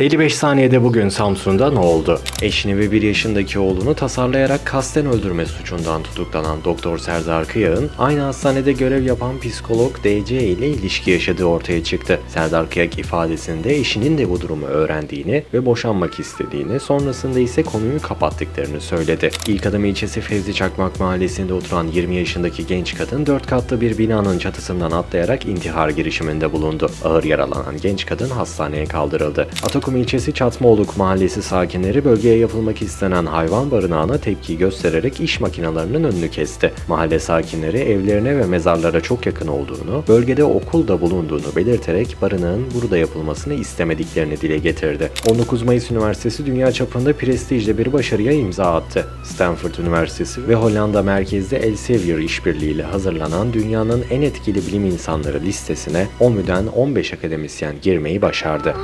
55 saniyede bugün Samsun'da ne oldu? Eşini ve 1 yaşındaki oğlunu tasarlayarak kasten öldürme suçundan tutuklanan Doktor Serdar Kıyak'ın aynı hastanede görev yapan psikolog DC ile ilişki yaşadığı ortaya çıktı. Serdar Kıyak ifadesinde eşinin de bu durumu öğrendiğini ve boşanmak istediğini, sonrasında ise konuyu kapattıklarını söyledi. İlk adım ilçesi Fevzi Çakmak mahallesinde oturan 20 yaşındaki genç kadın 4 katlı bir binanın çatısından atlayarak intihar girişiminde bulundu. Ağır yaralanan genç kadın hastaneye kaldırıldı. Atakum ilçesi Çatmaoluk mahallesi sakinleri bölgeye yapılmak istenen hayvan barınağına tepki göstererek iş makinelerinin önünü kesti. Mahalle sakinleri evlerine ve mezarlara çok yakın olduğunu, bölgede okul da bulunduğunu belirterek barınağın burada yapılmasını istemediklerini dile getirdi. 19 Mayıs Üniversitesi dünya çapında prestijli bir başarıya imza attı. Stanford Üniversitesi ve Hollanda merkezli Elsevier işbirliğiyle hazırlanan dünyanın en etkili bilim insanları listesine 10'den 15 akademisyen girmeyi başardı.